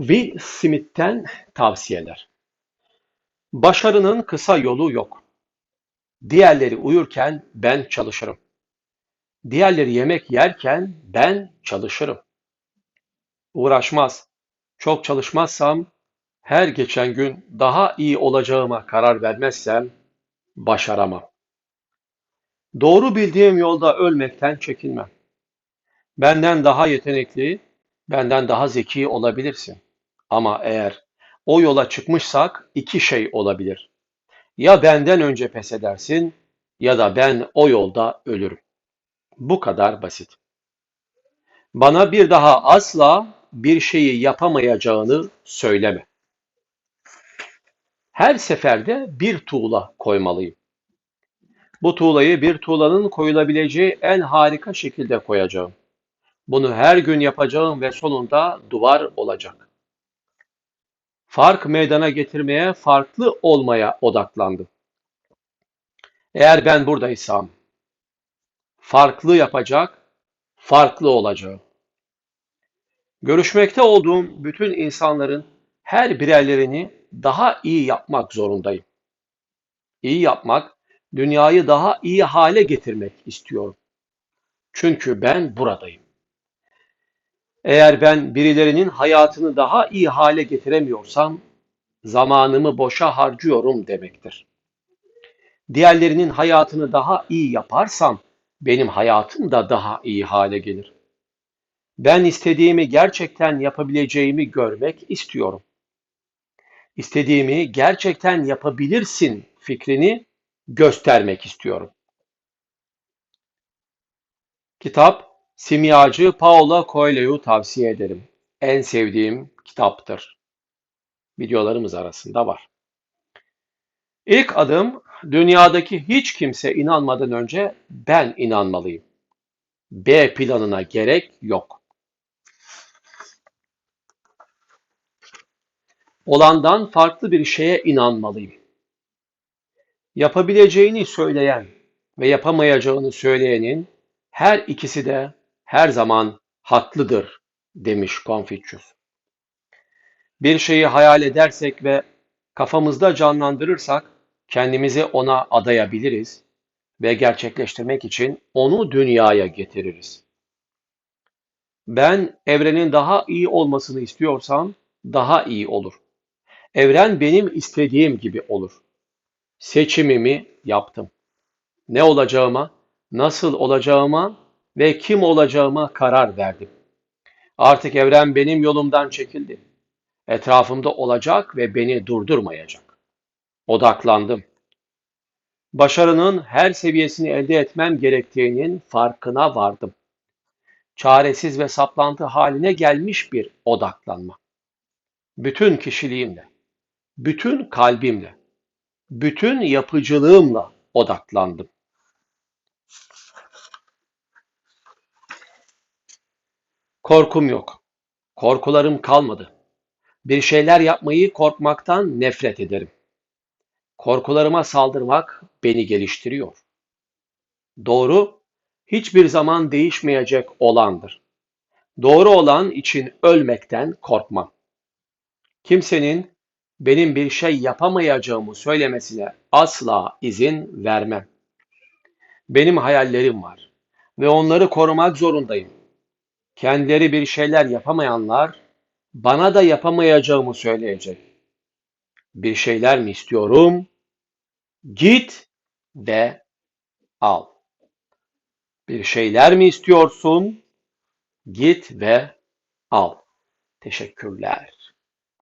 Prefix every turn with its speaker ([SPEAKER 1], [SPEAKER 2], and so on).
[SPEAKER 1] Will Smith'ten tavsiyeler. Başarının kısa yolu yok. Diğerleri uyurken ben çalışırım. Diğerleri yemek yerken ben çalışırım. Uğraşmaz. Çok çalışmazsam, her geçen gün daha iyi olacağıma karar vermezsem başaramam. Doğru bildiğim yolda ölmekten çekinmem. Benden daha yetenekli, benden daha zeki olabilirsin. Ama eğer o yola çıkmışsak iki şey olabilir. Ya benden önce pes edersin ya da ben o yolda ölürüm. Bu kadar basit. Bana bir daha asla bir şeyi yapamayacağını söyleme. Her seferde bir tuğla koymalıyım. Bu tuğlayı bir tuğlanın koyulabileceği en harika şekilde koyacağım. Bunu her gün yapacağım ve sonunda duvar olacak. Fark meydana getirmeye, farklı olmaya odaklandım. Eğer ben buradaysam, farklı yapacak, farklı olacağım. Görüşmekte olduğum bütün insanların her birerlerini daha iyi yapmak zorundayım. İyi yapmak, dünyayı daha iyi hale getirmek istiyorum. Çünkü ben buradayım. Eğer ben birilerinin hayatını daha iyi hale getiremiyorsam, zamanımı boşa harcıyorum demektir. Diğerlerinin hayatını daha iyi yaparsam, benim hayatım da daha iyi hale gelir. Ben istediğimi gerçekten yapabileceğimi görmek istiyorum. İstediğimi gerçekten yapabilirsin fikrini göstermek istiyorum. Kitap Simyacı Paulo Coelho'yu tavsiye ederim. En sevdiğim kitaptır. Videolarımız arasında var. İlk adım dünyadaki hiç kimse inanmadan önce ben inanmalıyım. B planına gerek yok. Olandan farklı bir şeye inanmalıyım. Yapabileceğini söyleyen ve yapamayacağını söyleyenin her ikisi de her zaman haklıdır demiş Confucius. Bir şeyi hayal edersek ve kafamızda canlandırırsak kendimizi ona adayabiliriz ve gerçekleştirmek için onu dünyaya getiririz. Ben evrenin daha iyi olmasını istiyorsam daha iyi olur. Evren benim istediğim gibi olur. Seçimimi yaptım. Ne olacağıma, nasıl olacağıma ve kim olacağıma karar verdim. Artık evren benim yolumdan çekildi. Etrafımda olacak ve beni durdurmayacak. Odaklandım. Başarının her seviyesini elde etmem gerektiğinin farkına vardım. Çaresiz ve saplantı haline gelmiş bir odaklanma. Bütün kişiliğimle, bütün kalbimle, bütün yapıcılığımla odaklandım. Korkum yok. Korkularım kalmadı. Bir şeyler yapmayı korkmaktan nefret ederim. Korkularıma saldırmak beni geliştiriyor. Doğru, hiçbir zaman değişmeyecek olandır. Doğru olan için ölmekten korkmam. Kimsenin benim bir şey yapamayacağımı söylemesine asla izin vermem. Benim hayallerim var ve onları korumak zorundayım. Kendileri bir şeyler yapamayanlar bana da yapamayacağımı söyleyecek. Bir şeyler mi istiyorum? Git ve al. Bir şeyler mi istiyorsun? Git ve al. Teşekkürler.